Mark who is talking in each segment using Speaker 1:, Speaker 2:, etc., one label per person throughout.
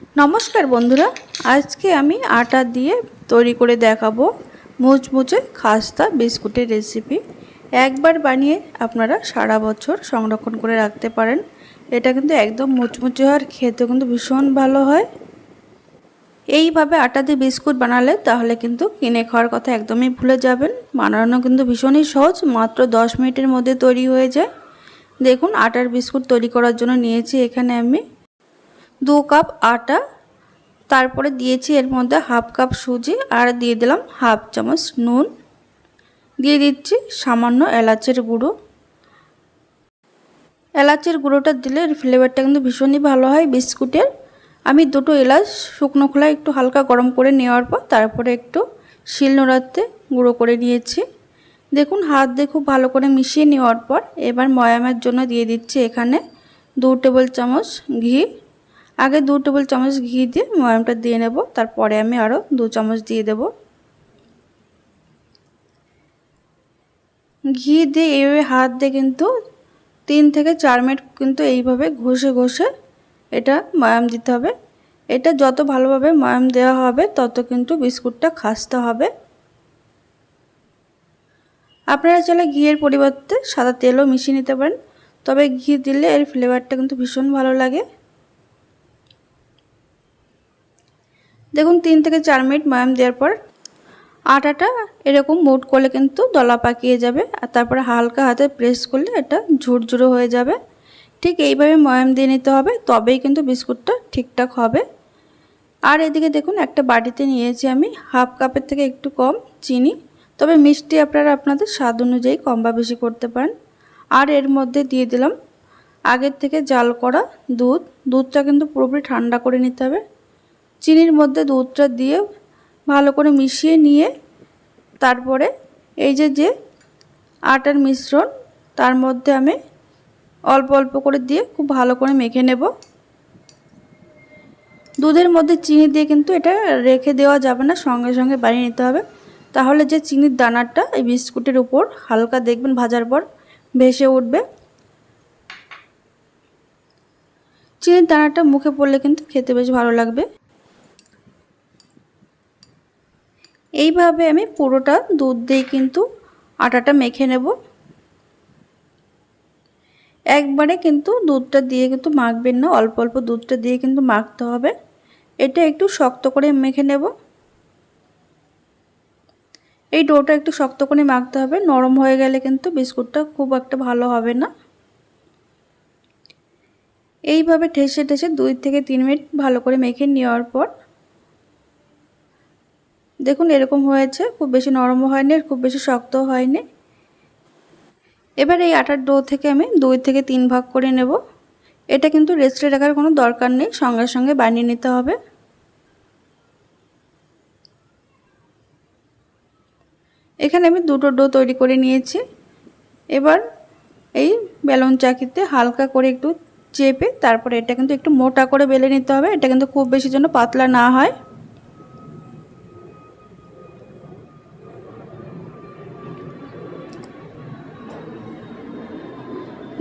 Speaker 1: নমস্কার বন্ধুরা, আজকে আমি আটা দিয়ে তৈরি করে দেখাবো মুচমুচে খাস্তা বিস্কুটের রেসিপি। একবার বানিয়ে আপনারা সারা বছর সংরক্ষণ করে রাখতে পারেন। এটা কিন্তু একদম মুচমুচে হয় আর খেতে কিন্তু ভীষণ ভালো হয়। এইভাবে আটা দিয়ে বিস্কুট বানালে তাহলে কিন্তু কিনে খাওয়ার কথা একদমই ভুলে যাবেন। বানানো কিন্তু ভীষণই সহজ, মাত্র দশ মিনিটের মধ্যে তৈরি হয়ে যায়। দেখুন, আটার বিস্কুট তৈরি করার জন্য নিয়েছি এখানে আমি দু কাপ আটা, তারপরে দিয়েছি এর মধ্যে হাফ কাপ সুজি আর দিয়ে দিলাম হাফ চামচ নুন। দিয়ে দিচ্ছি সামান্য এলাচের গুঁড়ো। এলাচের গুঁড়োটা দিলে ফ্লেভারটা কিন্তু ভীষণই ভালো হয় বিস্কুটের। আমি দুটো এলাচ শুকনো খোলায় একটু হালকা গরম করে নেওয়ার পর তারপরে একটু শিলনোড়াতে গুঁড়ো করে নিয়েছি। দেখুন, হাত দিয়ে খুব ভালো করে মিশিয়ে নেওয়ার পর এবার ময়ামের জন্য দিয়ে দিচ্ছি এখানে দু টেবিল চামচ ঘি। আগে দু টেবিল চামচ ঘি দিয়ে ময়ামটা দিয়ে নেব, তারপরে আমি আরও দু চামচ দিয়ে দেব। ঘি দিয়ে এইভাবে হাত দিয়ে কিন্তু তিন থেকে চার মিনিট কিন্তু এইভাবে ঘষে ঘষে এটা ময়াম দিতে হবে। এটা যত ভালোভাবে ময়াম দেওয়া হবে, তত কিন্তু বিস্কুটটা খাসতে হবে। আপনারা চাইলে ঘিয়ের পরিবর্তে সাদা তেলও মিশিয়ে নিতে পারেন, তবে ঘি দিলে এর ফ্লেভারটা কিন্তু ভীষণ ভালো লাগে। দেখুন, তিন থেকে চার মিনিট ময়াম দেওয়ার পর আটাটা এরকম মুট করলে কিন্তু দলা পাকিয়ে যাবে। আর তারপরে হালকা হাতে প্রেস করলে এটা ঝুরঝুরো হয়ে যাবে। ঠিক এইভাবে ময়াম দিয়ে নিতে হবে, তবেই কিন্তু বিস্কুটটা ঠিকঠাক হবে। আর এদিকে দেখুন, একটা বাটিতে নিয়েছি আমি হাফ কাপের থেকে একটু কম চিনি। তবে মিষ্টি আপনারা আপনাদের স্বাদ অনুযায়ী কম বা বেশি করতে পারেন। আর এর মধ্যে দিয়ে দিলাম আগের থেকে জাল করা দুধ। দুধটা কিন্তু পুরোপুরি ঠান্ডা করে নিতে হবে। চিনির মধ্যে দুধটা দিয়ে ভালো করে মিশিয়ে নিয়ে তারপরে এই যে যে আটার মিশ্রণ, তার মধ্যে আমি অল্প অল্প করে দিয়ে খুব ভালো করে মেখে নেব। দুধের মধ্যে চিনি দিয়ে কিন্তু এটা রেখে দেওয়া যাবে না, সঙ্গে সঙ্গে বানিয়ে নিতে হবে। তাহলে যে চিনির দানাটা এই বিস্কুটের উপর হালকা দেখবেন ভাজার পর ভেসে উঠবে। চিনির দানাটা মুখে পড়লে কিন্তু খেতে বেশ ভালো লাগবে। এইভাবে আমি পুরোটা দুধ দিয়ে কিন্তু আটাটা মেখে নেব। একবারে কিন্তু দুধটা দিয়ে কিন্তু মাখবেন না, অল্প অল্প দুধটা দিয়ে কিন্তু মাখতে হবে। এটা একটু শক্ত করে মেখে নেব। এই ডোটা একটু শক্ত করে মাখতে হবে, নরম হয়ে গেলে কিন্তু বিস্কুটটা খুব একটা ভালো হবে না। এইভাবে ঠেসে ঠেসে দুই থেকে তিন মিনিট ভালো করে মেখে নেওয়ার পর দেখুন, এরকম হয়েছে। খুব বেশি নরমও হয়নি আর খুব বেশি শক্তও হয়নি। এবার এই আটার ডো থেকে আমি দুই থেকে তিন ভাগ করে নেব। এটা কিন্তু রেস্টে রাখার কোনো দরকার নেই, সঙ্গে সঙ্গে বানিয়ে নিতে হবে। এখানে আমি দুটো ডো তৈরি করে নিয়েছি। এবার এই বেলুন চাকিতে হালকা করে একটু চেপে তারপরে এটা কিন্তু একটু মোটা করে বেলে নিতে হবে। এটা কিন্তু খুব বেশি যেন পাতলা না হয়।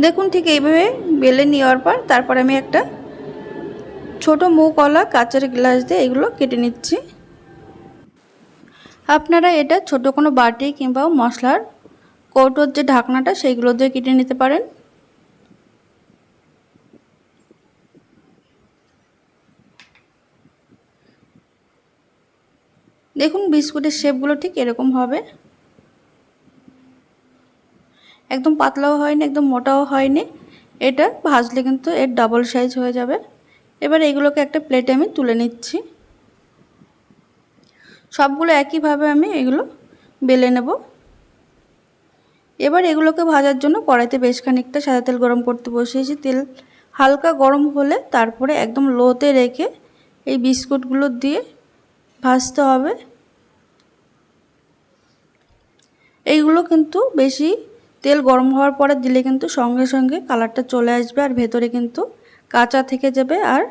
Speaker 1: দেখুন ঠিক এইভাবে বেলে নেওয়ার পর তারপর আমি একটা ছোট মুখওয়ালা কাঁচের গ্লাস দিয়ে এগুলো কেটে নিচ্ছি। আপনারা এটা ছোট কোনো বাটি কিংবা মশলার কৌটোর যে ঢাকনাটা সেইগুলো দিয়ে কেটে নিতে পারেন। দেখুন বিস্কুটের শেপগুলো ঠিক এরকম হবে। একদম পাতলাও হয়নি, একদম মোটাও হয়নি। এটা ভাজলে কিন্তু এর ডাবল সাইজ হয়ে যাবে। এবার এগুলোকে একটা প্লেটে আমি তুলে নিচ্ছি। সবগুলো একইভাবে আমি এগুলো বেলে নেব। এবার এগুলোকে ভাজার জন্য কড়াইতে বেশ খানিকটা সাদা তেল গরম করতে বসিয়েছি। তেল হালকা গরম হলে তারপরে একদম লোতে রেখে এই বিস্কুটগুলো দিয়ে ভাজতে হবে। এইগুলো কিন্তু বেশি তেল গরম হওয়ার পরে দিলে কিন্তু সঙ্গে সঙ্গে কালারটা চলে আসবে আর ভেতরে কিন্তু কাঁচা থেকে যাবে আর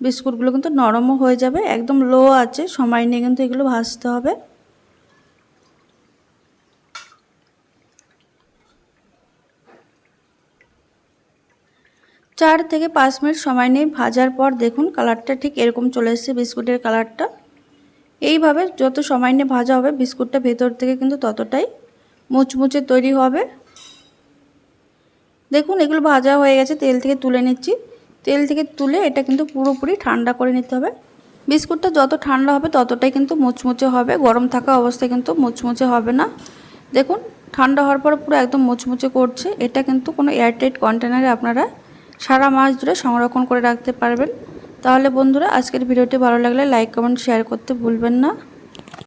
Speaker 1: বিস্কুটগুলো কিন্তু নরমও হয়ে যাবে, একদম লো আছে, সময় নিয়ে কিন্তু এগুলো ভাজতে হবে। চার থেকে পাঁচ মিনিট সময় নিয়ে ভাজার পর দেখুন কালারটা ঠিক এরকম চলে এসেছে বিস্কুটের কালারটা। এইভাবে যত সময় নিয়ে ভাজা হবে, বিস্কুটটা ভেতর থেকে কিন্তু ততটাই মুচমুচে তৈরি হবে। দেখুন, এগুলো ভাজা হয়ে গেছে, তেল থেকে তুলে নিচ্ছি। তেল থেকে তুলে এটা কিন্তু পুরোপুরি ঠান্ডা করে নিতে হবে। বিস্কুটটা যত ঠান্ডা হবে, ততটাই কিন্তু মুচমুচে হবে। গরম থাকা অবস্থায় কিন্তু মুচমুচে হবে না। দেখুন, ঠান্ডা হওয়ার পর পুরো একদম মুচমুচে করছে। এটা কিন্তু কোনো এয়ারটাইট কন্টেনারে আপনারা সারা মাস ধরে সংরক্ষণ করে রাখতে পারবেন। তাহলে বন্ধুরা, আজকের ভিডিওটি ভালো লাগলে লাইক, কমেন্ট, শেয়ার করতে ভুলবেন না।